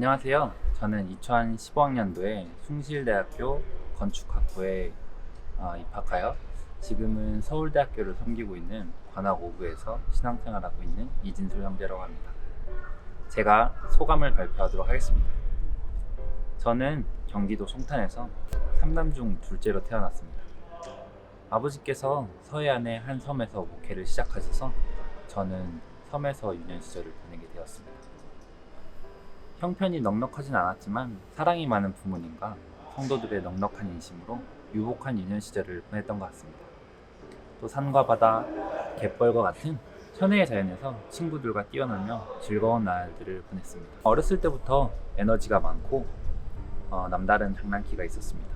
안녕하세요. 저는 2015학년도에 숭실대학교 건축학부에 어, 입학하여 지금은 서울대학교를 섬기고 있는 관악 5부에서 신앙생활하고 있는 이진솔 형제라고 합니다. 제가 소감을 발표하도록 하겠습니다. 저는 경기도 송탄에서 3남 중 둘째로 태어났습니다. 아버지께서 서해안의 한 섬에서 목회를 시작하셔서 저는 섬에서 유년 시절을 보내게 되었습니다. 형편이 넉넉하진 않았지만 사랑이 많은 부모님과 성도들의 넉넉한 인심으로 유복한 유년 시절을 보냈던 것 같습니다. 또 산과 바다, 갯벌과 같은 천혜의 자연에서 친구들과 뛰어놀며 즐거운 날들을 보냈습니다. 어렸을 때부터 에너지가 많고 어, 남다른 장난기가 있었습니다.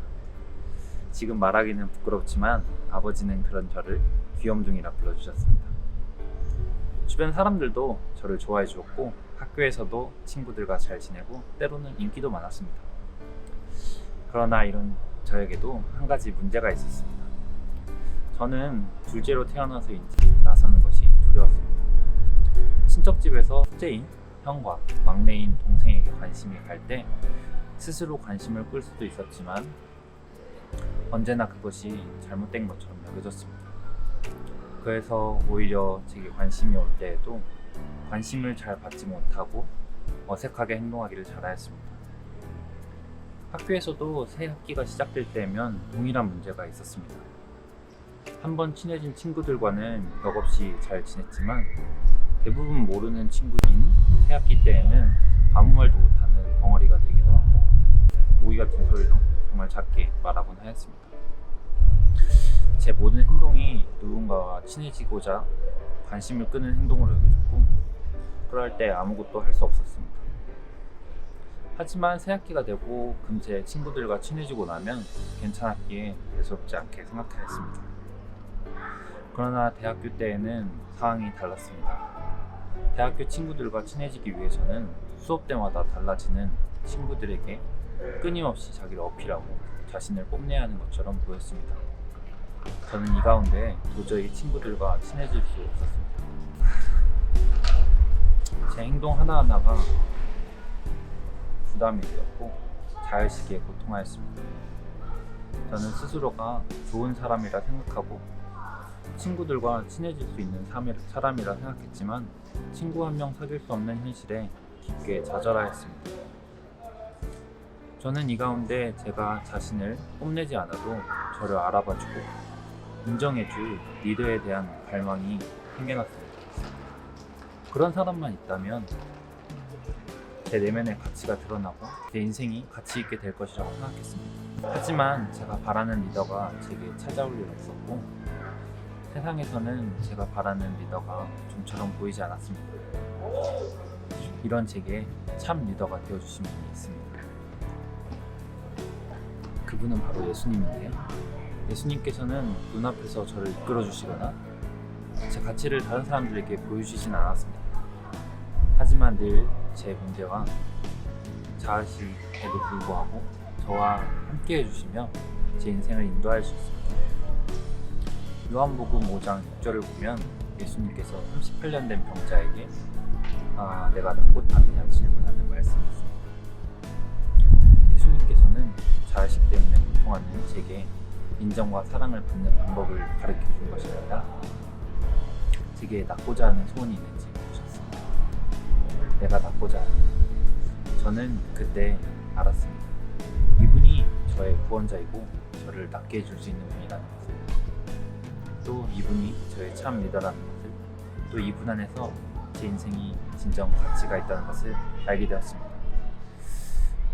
지금 말하기는 부끄럽지만 아버지는 그런 저를 귀염둥이라 불러주셨습니다. 주변 사람들도 저를 좋아해 주었고 학교에서도 친구들과 잘 지내고 때로는 인기도 많았습니다. 그러나 이런 저에게도 한 가지 문제가 있었습니다. 저는 둘째로 태어나서인지 나서는 것이 두려웠습니다. 친척 집에서 첫째인 형과 막내인 동생에게 관심이 갈 때 스스로 관심을 끌 수도 있었지만 언제나 그것이 잘못된 것처럼 여겨졌습니다. 그래서 오히려 제게 관심이 올 때에도 관심을 잘 받지 못하고 어색하게 행동하기를 잘하였습니다. 학교에서도 새 학기가 시작될 때면 동일한 문제가 있었습니다. 한번 친해진 친구들과는 벽없이 잘 지냈지만 대부분 모르는 친구인 새 학기 때에는 아무 말도 못하는 벙어리가 되기도 하고 모기 같은 소리로 정말 작게 말하곤 하였습니다. 제 모든 행동이 누군가와 친해지고자 관심을 끄는 행동으로 여겨졌고 그럴 때 아무것도 할 수 없었습니다. 하지만 새학기가 되고 금세 친구들과 친해지고 나면 괜찮았기에 대수롭지 않게 생각하였습니다. 그러나 대학교 때에는 상황이 달랐습니다. 대학교 친구들과 친해지기 위해서는 수업 때마다 달라지는 친구들에게 끊임없이 자기를 어필하고 자신을 뽐내야 하는 것처럼 보였습니다. 저는 이 가운데 도저히 친구들과 친해질 수 없었습니다. 제 행동 하나하나가 부담이 되었고 자의식에 고통하였습니다. 저는 스스로가 좋은 사람이라 생각하고 친구들과 친해질 수 있는 사람이- 사람이라 생각했지만 친구 한 명 사귈 수 없는 현실에 깊게 좌절하였습니다. 저는 이 가운데 제가 자신을 뽐내지 않아도 저를 알아봐주고 인정해줄 리더에 대한 갈망이 생겨났습니다. 그런 사람만 있다면 제 내면의 가치가 드러나고 제 인생이 가치 있게 될 것이라고 생각했습니다. 하지만 제가 바라는 리더가 제게 찾아올 일 없었고 세상에서는 제가 바라는 리더가 좀처럼 보이지 않았습니다. 이런 제게 참 리더가 되어주신 분이 있습니다. 그분은 바로 예수님인데요. 예수님께서는 눈앞에서 저를 이끌어 주시거나 제 가치를 다른 사람들에게 보여주시진 않았습니다. 하지만 늘 제 문제와 자아식에도 불구하고 저와 함께 해주시며 제 인생을 인도할 수 있습니다. 요한복음 5장 6절을 보면 예수님께서 38년 된 병자에게 아, 내가 낫고 하느냐 질문하는 말씀이 있습니다. 예수님께서는 자아식 때문에 고통하는 제게 인정과 사랑을 받는 방법을 가르쳐 준 것이 아니라 제게 낫고자 하는 소원이 있는지 보셨습니다. 내가 낫고자 하는 저는 그때 알았습니다. 이분이 저의 구원자이고 저를 낫게 해줄 수 있는 분이라는 것을 또 이분이 저의 참 리더라는 것을 또 이분 안에서 제 인생이 진정 가치가 있다는 것을 알게 되었습니다.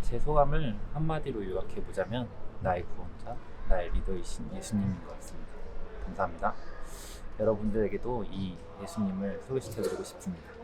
제 소감을 한마디로 요약해 보자면 나의 구원자, 나의 리더이신 예수님인 것 같습니다. 감사합니다. 여러분들에게도 이 예수님을 소개시켜드리고 싶습니다.